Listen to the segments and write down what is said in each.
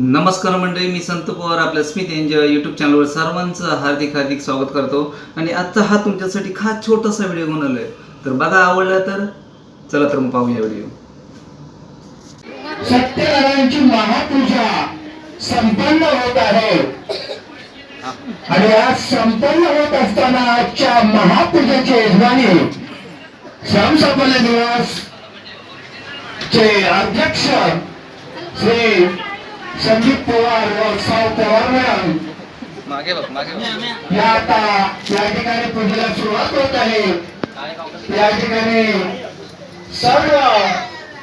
नमस्कार मंडळी मी संत पवार आपल्या स्मित यांच्या यूट्यूब चॅनलवर सर्वांचं हार्दिक हार्दिक स्वागत करतो. आणि आजचा हा तुमच्यासाठी खास छोटासा व्हिडिओ बनवला आहे तर बघा आवडला तर चला तर मग पाहूया व्हिडिओ सत्यनारायणची महापूजा संपन्न होत आहे. आणि आज संपन्न होत असताना आजच्या महापूजेचे यजमानी श्यामसापल्य निवास चे अध्यक्ष श्री संदीप पवार व साव पवार मॅडम मागे बघ मागे. या आता या ठिकाणी पूजेला सुरुवात होत आहे. या ठिकाणी सर्व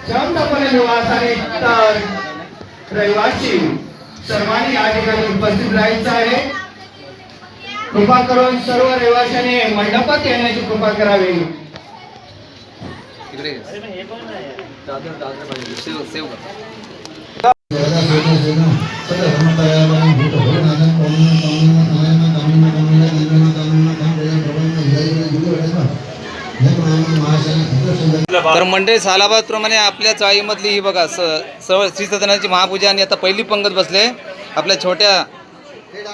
शांतपणे निवास आणि इतर रहिवासी. सर्वांनी या ठिकाणी उपस्थित राहायचं आहे. कृपा करून सर्व रहिवाशांनी मंडपात येण्याची कृपा करावी. इकडे. सेव सेव तर मंडळी सालाबाद प्रमाणे आपल्या चाळीमधली ही बघा स सवळ श्री सत्यनारायणची महापूजा आणि आता पहिली पंगत बसले आपल्या छोट्या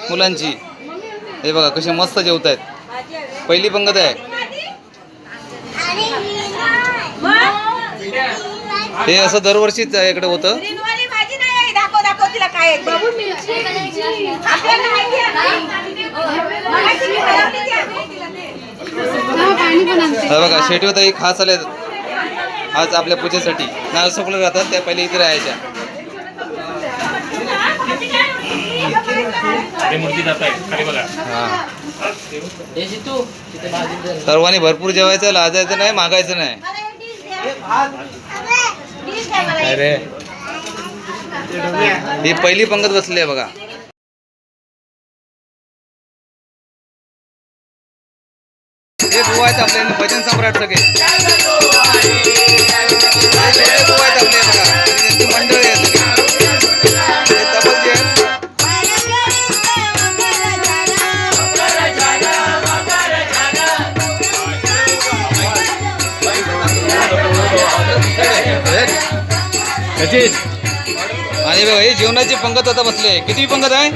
मुलांची. हे बघा कसे मस्त जेवत आहेत पहिली पंगत आहे. हे असं दरवर्षीच इकडे होतं. हे बघा शेटीवताई खास आले आज आपल्या पूजेसाठी. नाव सकलं राहतात त्या पहिले इथे राहायच्या. हा सर्वांनी भरपूर जेवायचं लाजायचं नाही मागायचं नाही. अरे. ही पहिली पंगत बसली आहे बघा. हे बुवा आहेत आपले भजन सम्राट सगळे. आणि बघा ही जेवणाची पंगत आता बसले. किती पंगत आहे?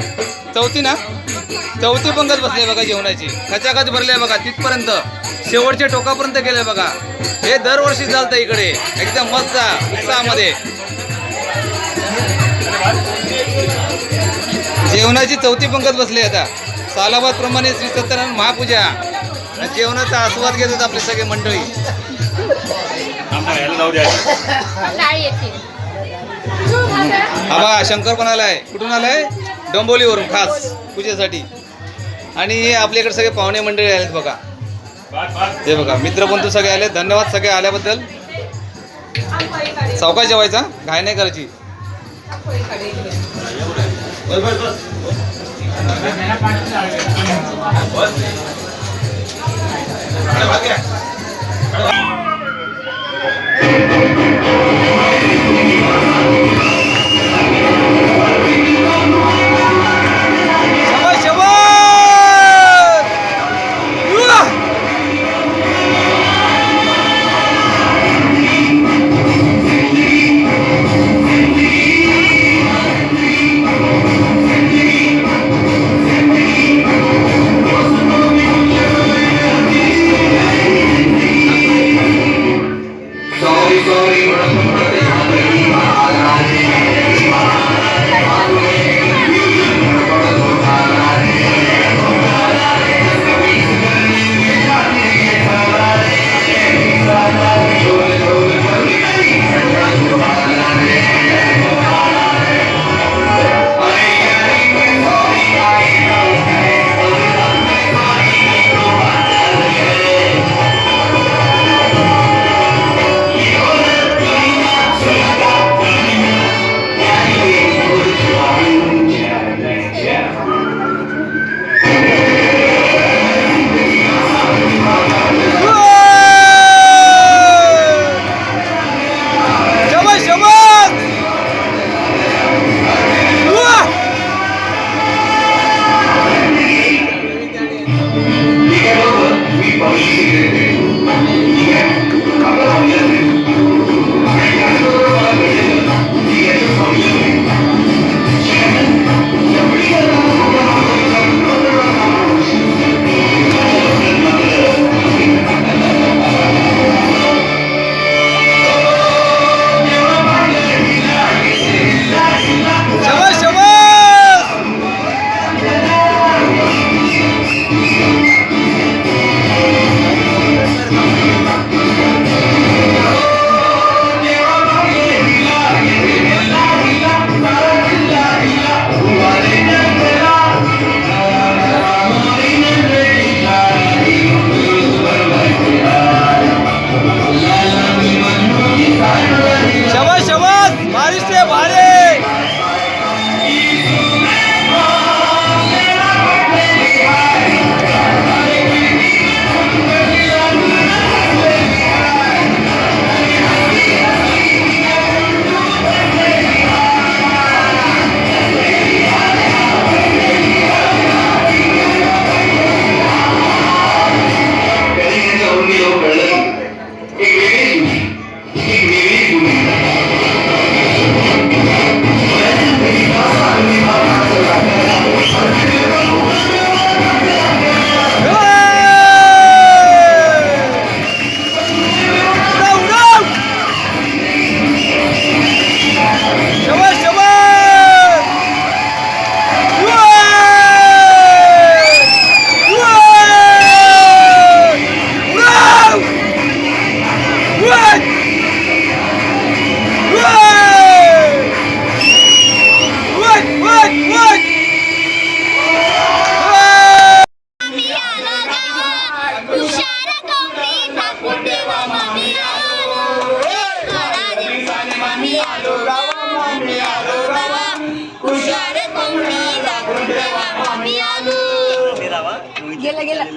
चौथी ना? चौथी पंगत बसली बघा जेवणाची. खचाखच भरली आहे बघा तिथपर्यंत. शेवटच्या टोकापर्यंत गेले बघा. हे दरवर्षी चालतं इकडे. एकदम मस्त उत्साहामध्ये. जेवणाची चौथी पंगत बसली आता. सालाबाद प्रमाणे श्री सत्यनारायण महापूजा. आणि जेवणाचा आस्वाद घेतात आपले सगळे मंडळी. हा शंकर पण आलाय कुठून आलाय डोंबोलीवरून खास पूजेसाठी. आणि हे आपल्याकडे सगळे पाहुणे मंडळी आलेत बघा. हे बघा मित्रबंधू सगळे आले धन्यवाद सगळे आल्याबद्दल. सावकाश जेवायचा? घाय नाही करायची.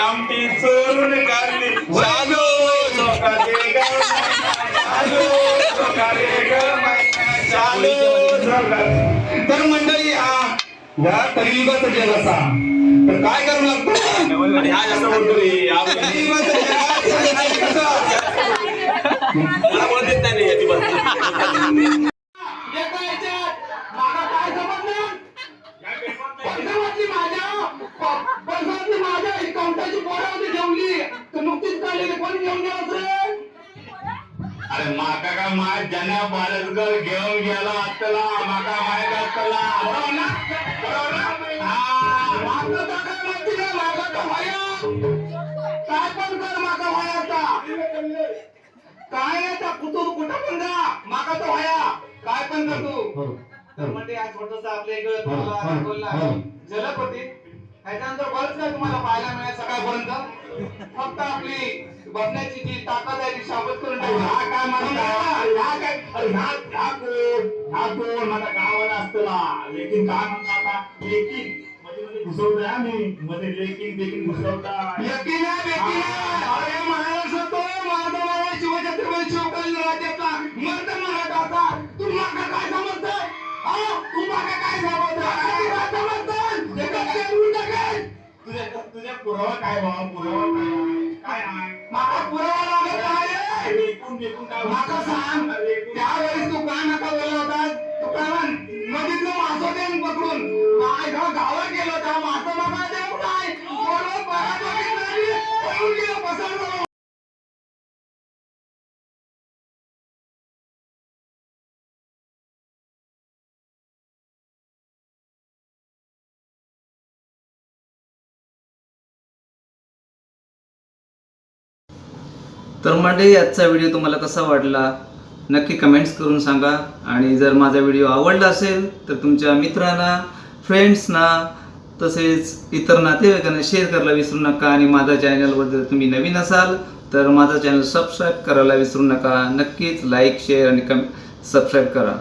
आमटी चोरून चालू चोका दे ग चालू चोका तर मंडळी हा या कलियुगाचा जग असा तर काय करावं लागतं आणि हा जास्त बोलतो रे. कलियुगाचा जग कसं? मला बोलत नाही ज्याने बालसगर घेऊन गेला हा तर काय माका व्हाया व्हायाचा काय आहे त्या कुतूर कुठं पण जा. माका तो व्हाया काय पण कर तू. तर म्हणजे आज छोटस आपल्या इकडे बोलला जलपती ह्याच्यानंतर बरंच काय तुम्हाला पाहायला मिळेल सकाळपर्यंत. फक्त आपली बसण्याची जी ताकद आहे ती शाबत करून टाकली हा काय म्हणा हा काय? अरे ह्या ह्या कोण ह्या कोण माझ्या गावाला असतला. लेकिन काय म्हणता आता? लेकिन. मध्ये घुसवता अरे तो माझा माझा शिवछत्रपती शिवकालीन राज्यातला मर्द मराठाचा. तू माका काय समजतोय? तू माका काय समजतोय? तुझ्या पुरावा काय बाबा पुरावा काय माका सांग त्यावेळेस तू का नका बोलला होता तू काय म्हण नदीतलं मासो देऊन पकडून माझ्या गावात गेलो तेव्हा मासो मागा देऊन तर म्हणजे आजचा व्हिडिओ तुम्हाला कसा वाटला? नक्की कमेंट्स करून सांगा. आणि जर माझा व्हिडिओ आवडला असेल तर तुमच्या मित्रांना फ्रेंड्सना तसेच इतर नातेवाईकांना शेअर करायला विसरू नका. आणि माझा चॅनलवर जर तुम्ही नवीन असाल तर माझा चॅनल सबस्क्राईब करायला विसरू नका. नक्कीच लाईक शेअर आणि कम सबस्क्राईब करा.